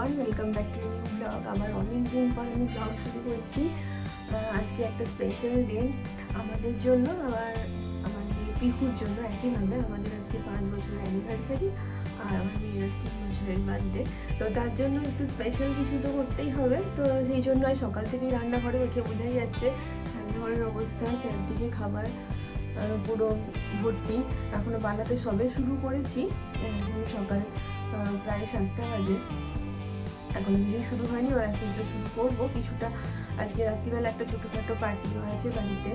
Good morning everyone welcome back to new blog আমার অনেক দিন পর আমি ব্লগ শুরু করছি। আজকে একটা স্পেশাল দিন আমাদের জন্য, আবার আমার মেয়ে পিকুর জন্য, একই একইভাবে আমাদের আজকে পাঁচ বছর অ্যানিভার্সারি আর আমার মেয়ের তিন বছরের বার্থডে তো তার জন্য একটু স্পেশাল কিছু তো করতেই হবে। তো সেই জন্য সকাল থেকেই রান্নাঘরে দেখে বোঝাই যাচ্ছে, রান্নাঘরের অবস্থা, চারদিকে খাবার পুরো ভর্তি। এখনও বানাতে সবে শুরু করেছি। সকাল প্রায় সাতটা বাজে। এখন কিছুই শুরু হয়নি ওরা আস্তে শুরু করব। কিছুটা আজকে রাত্রিবেলা একটা ছোটোখাটো পার্টিও আছে বাড়িতে।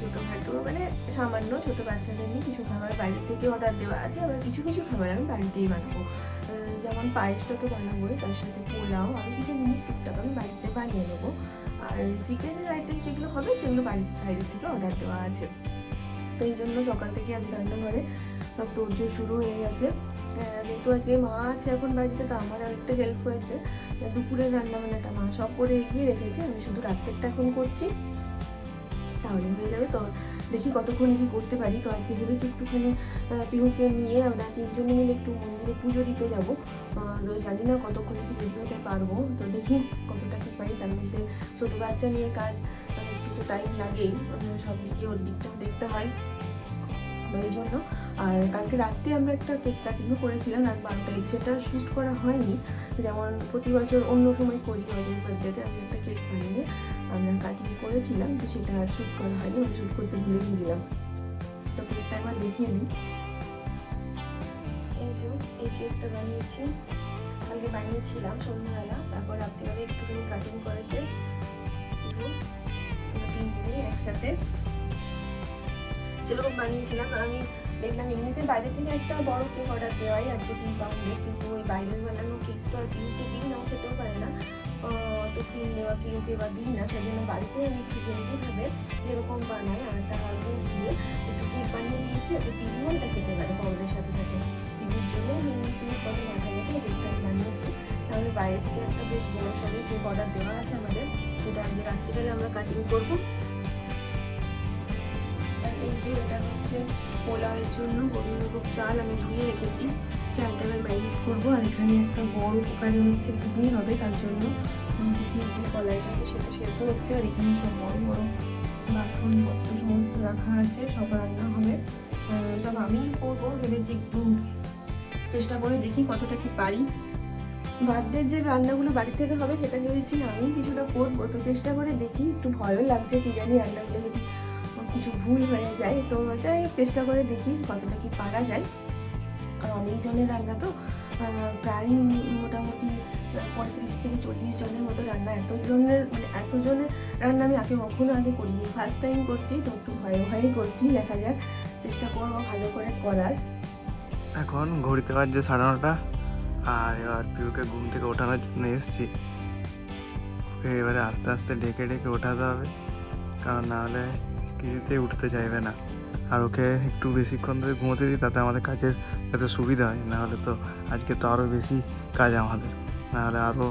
ছোটোখাটো মানে সামান্য ছোটো বাচ্চাদের নিয়ে কিছু খাবার বাইরে থেকে অর্ডার দেওয়া আছে, আবার কিছু কিছু খাবার আমি বাড়িতেই বানাবো। যেমন পায়েসটা তো বানাবোই, তার সাথে পোলাও আরও কিছু জিনিস টুকটাক আমি বাড়িতে বানিয়ে নেব। আর চিকেনের আইটেম যেগুলো হবে, সেগুলো বাড়ির বাইরে থেকে অর্ডার দেওয়া আছে। তো এই জন্য সকাল থেকে আজ রান্নাঘরে সব তোরজোর শুরু হয়ে গেছে। যেহেতু আজকে মা আছে এখন বাড়িতে তো আমার অনেকটা হেল্প হয়েছে। আহ, দুপুরের রান্না বান্নাটা মা সব করে এগিয়ে রেখেছে। আমি শুধু রাত্রেরটা এখন করছি। চাউলে হয়ে যাবে তো। দেখি কতক্ষণ কি করতে পারি। তো আজকে ভেবেছি একটুখানি পিহুকে নিয়ে আমরা তিনজনে মিলে একটু মন্দিরে পুজো দিতে যাব। তো জানি না কতক্ষণ কি রেডি হতে পারব। তো দেখি কতটা কি পারি। তার মধ্যে ছোটো বাচ্চা নিয়ে কাজ আহ, একটু তো টাইম লাগেই। সব দিকে ওর দিকটাও দেখতে হয়। এই জন্য আর কালকে রাত্রে আমরা একটা কেক কাটিংও করেছিলাম আর বারোটায়। সেটা শ্যুট করা হয়নি, যেমন প্রতি বছর অন্য সময় করি অজয় বার্থডেতে আমি একটা কেক বানিয়ে আমরা কাটিং করেছিলাম, তো সেটা শ্যুট করা হয়নি আমি শ্যুট করতে ভুলে গিয়েছিলাম তো কেকটা একবার দেখিয়ে দিই। এই যে, এই কেকটা বানিয়েছি। কালকে বানিয়েছিলাম সন্ধ্যাবেলা, তারপর রাত্রিবেলা একটুখানি কাটিং করেছে। একসাথে যেরকম বানিয়েছিলাম, আমি দেখলাম এমনিতে বাইরে থেকে একটা বড় কেক অর্ডার দেওয়াই আছে তিন পাউন্ডে কিন্তু ওই বাইরের বানানো কেক তো আর পিউকে দিন না খেতেও পারে না। অত ক্রিম দেওয়া কেউকে বা দিই না সেই জন্য বাড়িতে আমি একটু হেলদিভাবে যেরকম বানাই আটা দুধ দিয়ে একটু কেক বানিয়ে দিয়েছি যাতে পিউও এটা খেতে পারে পাউডারের সাথে সাথে। পিউর জন্য আমি পিউর কথা মাথায় রেখে এই কেকটা বানিয়েছি। তাহলে বাইরে থেকে একটা বেশ বড় সড়ো কেক অর্ডার দেওয়া আছে আমাদের, যেটা আজকে রাত্রিবেলা আমরা কাটিং করব। এই যে এটা হচ্ছে পোলাওয়ের জন্য গোবিন্দভোগ চাল আমি ধুয়ে রেখেছি। চালটা এবার ম্যারিনেট করব? আর এখানে একটা বড় কুকারে হচ্ছে ঘুগনি হবে, তার জন্য যে কলাইটা সেটা সেদ্ধ হচ্ছে। আর এখানে সব বড় বড় বাসন পত্র সমস্ত রাখা আছে, সব রান্না হবে। সব আমি করব ভেবেছি একটু চেষ্টা করে দেখি কতটা কি পারি। বার্থডে যে রান্নাগুলো বাড়ি থেকে হবে সেটা ভেবেছি আমি, কিছুটা করব। তো চেষ্টা করে দেখি, একটু ভয়ও লাগছে জানি রান্নাগুলো যদি কিছু ভুল হয়ে যায়, তো যাই চেষ্টা করে দেখি কতটা কি পারা যায়। আর অনেকজনের রান্না তো প্রায় মোটামুটি পঁয়ত্রিশ থেকে চল্লিশ জনের মতো রান্না। এতজনের মানে এতজনের রান্না আমি আগে কখনো আগে করিনি। ফার্স্ট টাইম করছি, তো একটু ভয়ে ভয়ে করছি, দেখা যাক, চেষ্টা করব ভালো করে করার। এখন ঘড়িতে বাজছে সাড়ে নটা, আর এবার পিউকে ঘুম থেকে ওঠানোর জন্য এসেছি। এবারে আস্তে আস্তে ডেকে ডেকে ওঠাতে হবে, কারণ নাহলে কিছুতেই উঠতে চাইবে না। আর ওকে একটু বেশিক্ষণ ধরে ঘুমোতে দিই, তাতে আমাদের কাজের যাতে সুবিধা হয়। নাহলে তো আজকে তো আরও বেশি কাজ আমাদের। নাহলে আরও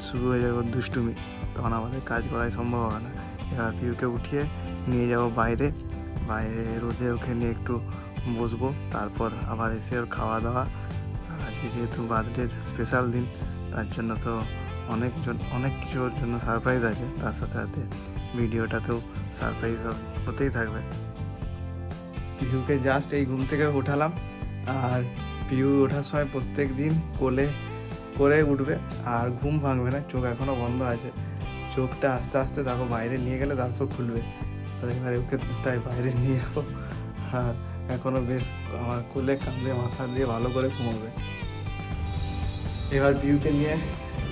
শুরু হয়ে যাবে দুষ্টুমি। তখন আমাদের কাজ করাই সম্ভব হবে না। এবার পিউকে উঠিয়ে নিয়ে যাব বাইরে। বাইরে রোদে ওকে নিয়ে একটু বসবো। তারপর আবার এসে ওর খাওয়া দাওয়া। আর আজকে যেহেতু বার্থডে স্পেশাল দিন, তার জন্য তো অনেকজন অনেক কিছুর জন্য সারপ্রাইজ আছে। তার সাথে সাথে ভিডিওটাতেও সারপ্রাইজ হতেই থাকবে। পিহুকে জাস্ট এই ঘুম থেকে উঠালাম। আর পিহু ওঠার সময় প্রত্যেক দিন কোলে করে উঠবে। আর ঘুম ভাঙবে না, চোখ এখনও বন্ধ আছে। চোখটা আস্তে আস্তে তারপর বাইরে নিয়ে গেলে তারপর খুলবে। তো এবারে ওকে তাই বাইরে নিয়ে যাব। আর এখনও বেশ আমার কোলে কাঁধে, মাথা দিয়ে ভালো করে ঘুমোবে। এবার পিউকে নিয়ে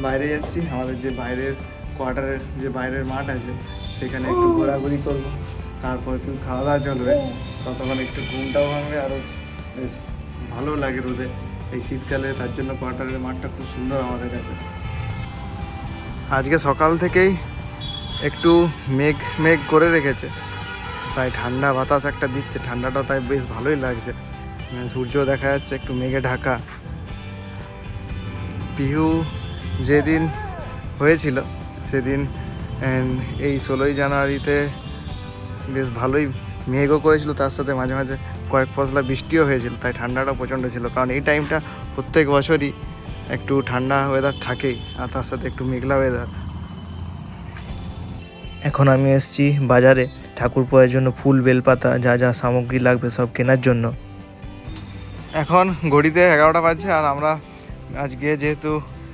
বাইরে যাচ্ছি, আমাদের যে বাইরের কোয়ার্টারের যে বাইরের মাঠ আছে, সেখানে একটু ঘোরাঘুরি করব। তারপর একটু খাওয়া দাওয়া চলবে। ততক্ষণ একটু ঘুমটাও ভাঙবে আরও বেশ ভালো লাগে রোদে। এই শীতকালে তার জন্য কোয়ার্টারের মাঠটা খুব সুন্দর আমাদের কাছে। আজকে সকাল থেকেই একটু মেঘ মেঘ করে রেখেছে। তাই ঠান্ডা বাতাস একটা দিচ্ছে, ঠান্ডাটা তাই বেশ ভালোই লাগছে। সূর্য দেখা যাচ্ছে, একটু মেঘে ঢাকা। পিহু যেদিন হয়েছিল, সেদিন এই ষোলোই জানুয়ারিতে বেশ ভালোই মেঘও করেছিল, তার সাথে মাঝে মাঝে কয়েক ফসলা বৃষ্টিও হয়েছিল, তাই ঠান্ডাটা প্রচণ্ড ছিল। কারণ এই টাইমটা প্রত্যেক বছরই একটু ঠান্ডা ওয়েদার থাকেই, আর তার সাথে একটু মেঘলা ওয়েদার এখন আমি এসেছি বাজারে ঠাকুর পূজার জন্য ফুল, বেলপাতা, যা যা সামগ্রী লাগবে সব কেনার জন্য। এখন ঘড়িতে এগারোটা বাজছে, আর আমরা আজকে যেহেতু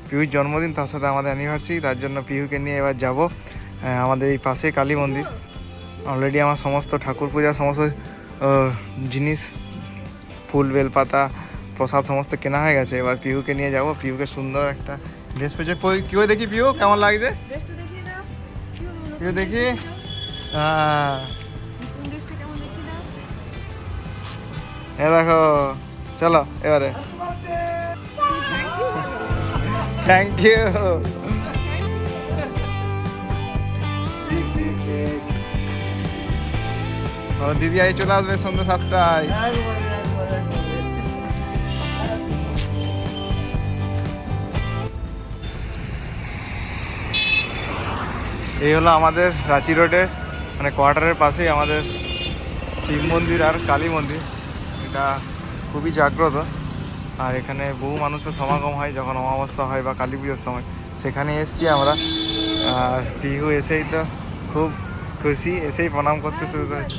পিহুর জন্মদিন তার সাথে আমাদের অ্যানিভার্সারি তার জন্য পিহুকে নিয়ে এবার যাব আমাদের এই পাশে কালী মন্দির। অলরেডি আমার সমস্ত ঠাকুর পূজার সমস্ত জিনিস ফুল বেলপাতা প্রসাদ সমস্ত কেনা হয়ে গেছে। এবার পিহুকে নিয়ে যাব। পিহুকে সুন্দর একটা ড্রেস পেয়েছে কি দেখি পিহু? কেমন লাগছে? পিহু দেখি। হ্যাঁ এ দেখো চলো এবারে। থ্যাংক ইউ দিদি আই চলে আসবে সন্ধ্যে সাতটায়। এই হলো আমাদের রাঁচি রোডে মানে কোয়ার্টারের পাশেই আমাদের শিব মন্দির আর কালী মন্দির। এটা খুবই জাগ্রত। আর এখানে বহু মানুষের সমাগম হয় যখন অমাবস্যা হয় বা কালী পুজোর সময়। সেখানে এসেছি আমরা। আর পিহু এসেই তো খুব খুশি, এসেই প্রণাম করতে শুরু করেছে।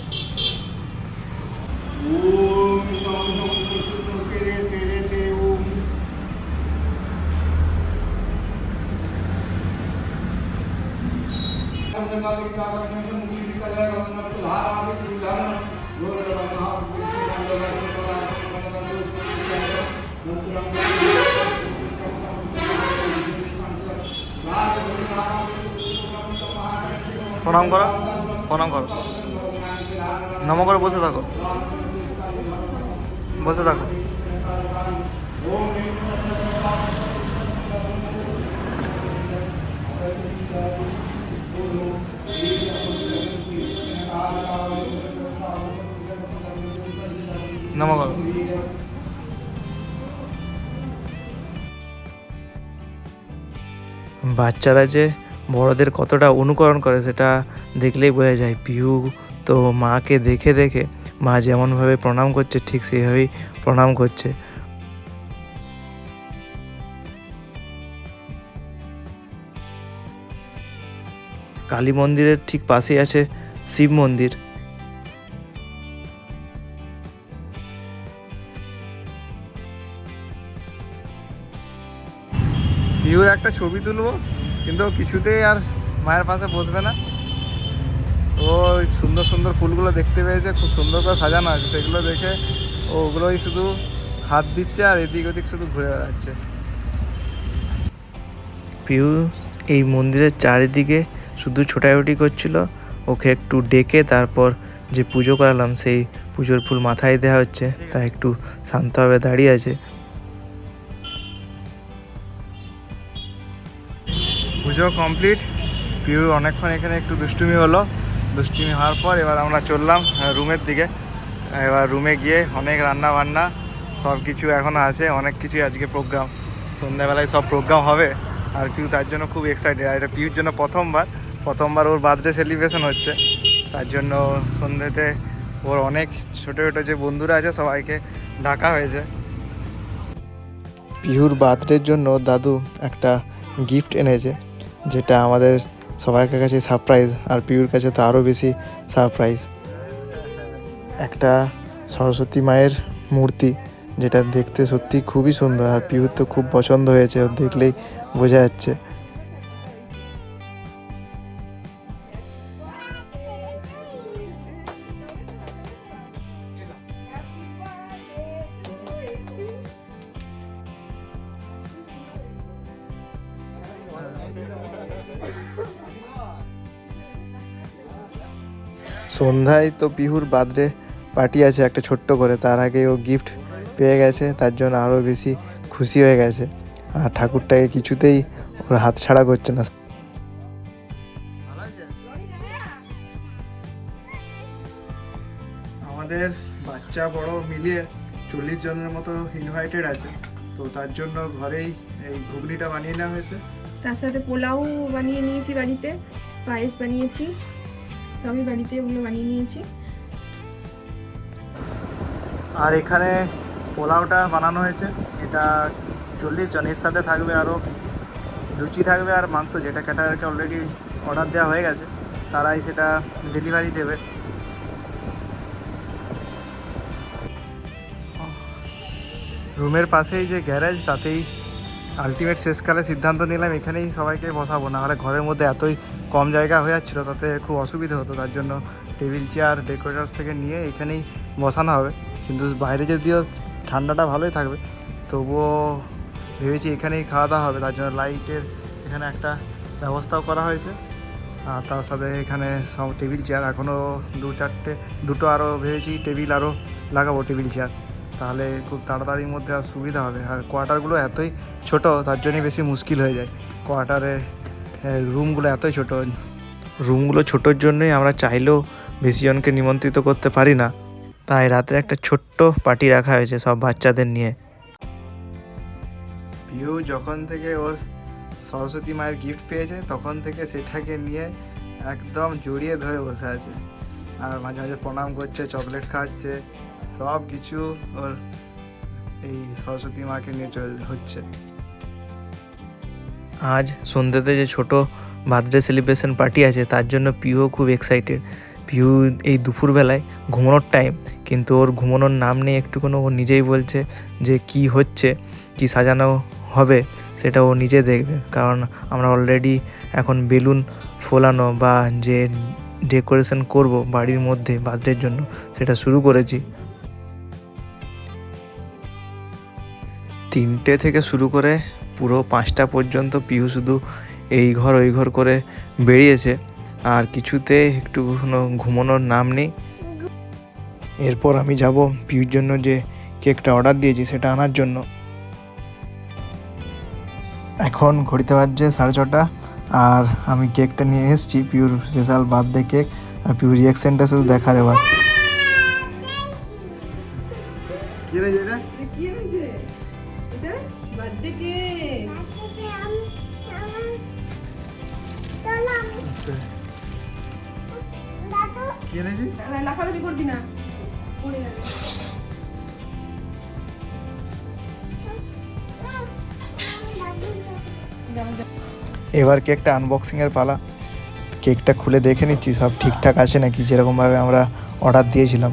প্রণাম করো প্রণাম করো। নম করে বসে থাকো। বসে থাকো। বাচ্চারা যে বড়দের কতটা অনুকরণ করে সেটা দেখলেই বোঝা যায়। পিহু তো মাকে দেখে দেখে মা যেমনভাবে প্রণাম করছে, ঠিক সেইভাবেই প্রণাম করছে। কালী মন্দিরের ঠিক পাশেই আছে শিব মন্দির। একটা ছবি তুলবো, কিন্তু কিছুতেই আর মায়ের পাশে বসবে না। ও সুন্দর সুন্দর ফুলগুলো দেখতে পেয়েছে, খুব সুন্দর করে সাজানো আছে। সেগুলো দেখে ওগুলোই শুধু হাত দিচ্ছে আর এদিক ওদিক শুধু ঘুরে বেড়াচ্ছে। পিউ এই মন্দিরের চারিদিকে শুধু ছোটাছুটি করছিল। ওকে একটু ডেকে তারপর যে পুজো করালাম, সেই পুজোর ফুল মাথায় দেওয়া হচ্ছে। তা একটু শান্তভাবে দাঁড়িয়ে আছে। পুজো কমপ্লিট পিউ অনেকক্ষণ এখানে একটু দুষ্টুমি হলো। দুষ্টুমি হওয়ার পর এবার আমরা চললাম রুমের দিকে। এবার রুমে গিয়ে অনেক রান্না বান্না সব কিছু এখনও আছে, অনেক কিছুই আজকে প্রোগ্রাম সন্ধ্যাবেলায় সব প্রোগ্রাম হবে, আর পিউ তার জন্য খুব এক্সাইটেড আর এটা পিউর জন্য প্রথমবার। প্রথমবার ওর বার্থডে সেলিব্রেশন হচ্ছে। তার জন্য সন্ধ্যেতে ওর অনেক ছোটো ছোটো যে বন্ধুরা আছে, সবাইকে ডাকা হয়েছে। পিহুর বার্থডের জন্য দাদু একটা গিফট এনেছে। যেটা আমাদের সবার কাছে সারপ্রাইজ আর পিউর কাছে তো আরও বেশি সারপ্রাইজ একটা সরস্বতী মায়ের মূর্তি যেটা দেখতে সত্যি খুবই সুন্দর আর পিউর তো খুব পছন্দ হয়েছে দেখলেই বোঝা যাচ্ছে। সন্ধ্যায় তো পিহুর বার্থডে পার্টি আছে একটা ছোট্ট করে, তার আগে ও গিফট পেয়ে গেছে, তার জন্য আরও বেশি খুশি হয়ে গেছে। আর ঠাকুরটাকে কিছুতেই ওর হাত ছাড়া করছে না। আমাদের বাচ্চা বড় মিলিয়ে চল্লিশ জনের মতো ইনভাইটেড আছে, তো তার জন্য ঘরেই এই ঘুগনিটা বানিয়ে নেওয়া হয়েছে। তার সাথে পোলাও বানিয়ে নিয়েছি বাড়িতে, পায়েস বানিয়েছি, সবই বাড়িতে ওগুলো বানিয়ে নিয়েছি। আর এখানে পোলাওটা বানানো হয়েছে, এটা চল্লিশ জনের সাথে থাকবে, আরও লুচি থাকবে আর মাংস, যেটা ক্যাটারকে অলরেডি অর্ডার দেওয়া হয়ে গেছে, তারাই সেটা ডেলিভারি দেবে। রুমের পাশেই যে গ্যারেজ তাতেই আলটিমেট শেষকালে সিদ্ধান্ত নিলাম, এখানেই সবাইকে বসাবো। না হলে ঘরের মধ্যে এতই কম জায়গা হয়ে যাচ্ছিল, তাতে খুব অসুবিধে হতো। তার জন্য টেবিল, চেয়ার ডেকোরেটার্স থেকে নিয়ে এখানেই বসানো হবে। কিন্তু বাইরে যদিও ঠান্ডাটা ভালোই থাকবে, তবুও ভেবেছি এখানেই খাওয়া দাওয়া হবে। তার জন্য লাইটের এখানে একটা ব্যবস্থাও করা হয়েছে। আর তার সাথে এখানে সব টেবিল, চেয়ার এখনও দু চারটে, দুটো আরও ভেবেছি টেবিল আরও লাগাবো, টেবিল, চেয়ার। তাহলে খুব তাড়াতাড়ির মধ্যে আর সুবিধা হবে। আর কোয়ার্টারগুলো এতই ছোট, তার জন্যই বেশি মুশকিল হয়ে যায়। কোয়ার্টারে রুমগুলো এতই ছোট। রুমগুলো ছোটোর জন্যই আমরা চাইলেও বেশি জনকে নিমন্ত্রিত করতে পারি না। তাই রাতে একটা ছোট্ট পার্টি রাখা হয়েছে সব বাচ্চাদের নিয়ে। পিউ যখন থেকে ওর সরস্বতী মায়ের গিফট পেয়েছে, তখন থেকে সেটাকে নিয়ে একদম জড়িয়ে ধরে বসে আছে। আর মাঝে মাঝে প্রণাম করছে, চকলেট খাচ্ছে, সব কিছু ওর এই সরস্বতী মাকে নিয়ে চল, হচ্ছে। আজ সন্ধ্যেতে যে ছোট বার্থডে সেলিব্রেশন পার্টি আছে, তার জন্য পিও খুব এক্সাইটেড পিউ এই দুপুরবেলায় ঘুমানোর টাইম কিন্তু ওর ঘুমানোর নাম নেই একটুকুনো ও নিজেই বলছে যে কি হচ্ছে, কি সাজানো হবে, সেটা ও নিজে দেখবে। কারণ আমরা অলরেডি এখন বেলুন ফোলানো বা যে ডেকোরেশন করব বাড়ির মধ্যে বার্থডের জন্য, সেটা শুরু করেছি। তিনটে থেকে শুরু করে পুরো পাঁচটা পর্যন্ত পিহু শুধু এই ঘর ওই ঘর করে বেরিয়েছে, আর কিছুতে একটু কোনো ঘুমানোর নাম নেই। এরপর আমি যাব পিউর জন্য যে কেকটা অর্ডার দিয়েছি, সেটা আনার জন্য। এখন ঘড়িতে বাজছে সাড়ে ছটা। আর আমি কেকটা নিয়ে এসেছি পিওর স্পেশাল বার্থডে কেক আর পিউর রিয়াকশনটা শুধু দেখার এবার লাফালাফি করবি না। এবার কেকটা আনবক্সিংয়ের পালা। কেকটা খুলে দেখে নিচ্ছি, সব ঠিকঠাক আছে নাকি? যেরকমভাবে আমরা অর্ডার দিয়েছিলাম।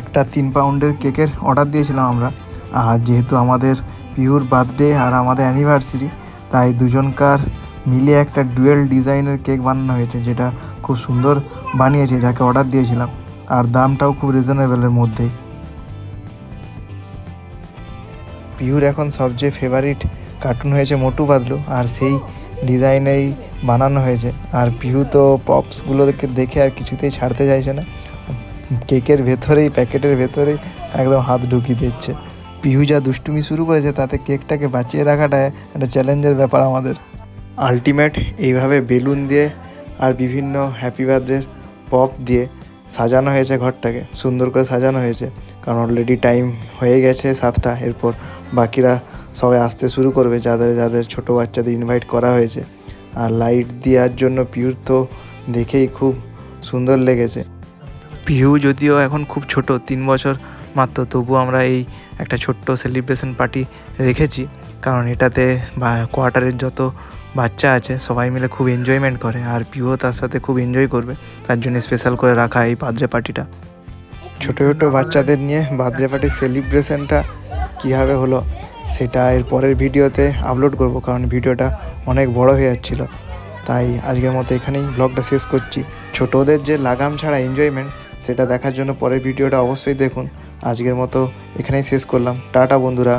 একটা তিন পাউন্ডের কেকের অর্ডার দিয়েছিলাম আমরা। আর যেহেতু আমাদের পিওর বার্থডে আর আমাদের অ্যানিভার্সারি তাই দুজনকার মিলে একটা ডুয়েল ডিজাইনের কেক বানানো হয়েছে, যেটা খুব সুন্দর বানিয়েছে, যাকে অর্ডার দিয়েছিলাম। আর দামটাও খুব রিজনেবলের মধ্যেই। পিউর এখন সবচেয়ে ফেভারিট কার্টুন হয়েছে মোটু পাতলু আর সেই ডিজাইনেই বানানো হয়েছে। আর পিহু তো পপসগুলোকে দেখে আর কিছুতেই ছাড়তে চাইছে না। কেকের ভেতরেই, প্যাকেটের ভেতরেই একদম হাত ঢুকিয়ে দিচ্ছে। পিহু যা দুষ্টুমি শুরু করেছে, তাতে কেকটাকে বাঁচিয়ে রাখাটা একটা চ্যালেঞ্জের ব্যাপার আমাদের। আলটিমেট এইভাবে বেলুন দিয়ে আর বিভিন্ন হ্যাপি বার্থডের পপ দিয়ে সাজানো হয়েছে ঘরটাকে, সুন্দর করে সাজানো হয়েছে। কারণ অলরেডি টাইম হয়ে গেছে সাতটা, এরপর বাকিরা সবাই আসতে শুরু করবে, যাদের যাদের ছোট বাচ্চাদের ইনভাইট করা হয়েছে। আর লাইট দেওয়ার জন্য পিউর তো দেখেই খুব সুন্দর লেগেছে। পিহু যদিও এখন খুব ছোট, তিন বছর মাত্র, তবু আমরা এই একটা ছোট্ট সেলিব্রেশন পার্টি রেখেছি। কারণ এটাতে বা কোয়ার্টারের যত বাচ্চা আছে, সবাই মিলে খুব এনজয়মেন্ট করে আর পিও তার সাথে খুব এনজয় করবে, তার জন্য স্পেশাল করে রাখা এই বার্থডে পার্টিটা। ছোটো ছোটো বাচ্চাদের নিয়ে বার্থডে পার্টির সেলিব্রেশনটা কীভাবে হলো, সেটা এর পরের ভিডিওতে আপলোড করব, কারণ ভিডিওটা অনেক বড় হয়ে যাচ্ছিল। তাই আজকের মতো এখানেই ব্লগটা শেষ করছি। ছোটদের যে লাগাম ছাড়া এনজয়মেন্ট সেটা দেখার জন্য পরের ভিডিওটা অবশ্যই দেখুন। আজকের মতো এখানেই শেষ করলাম। টাটা বন্ধুরা।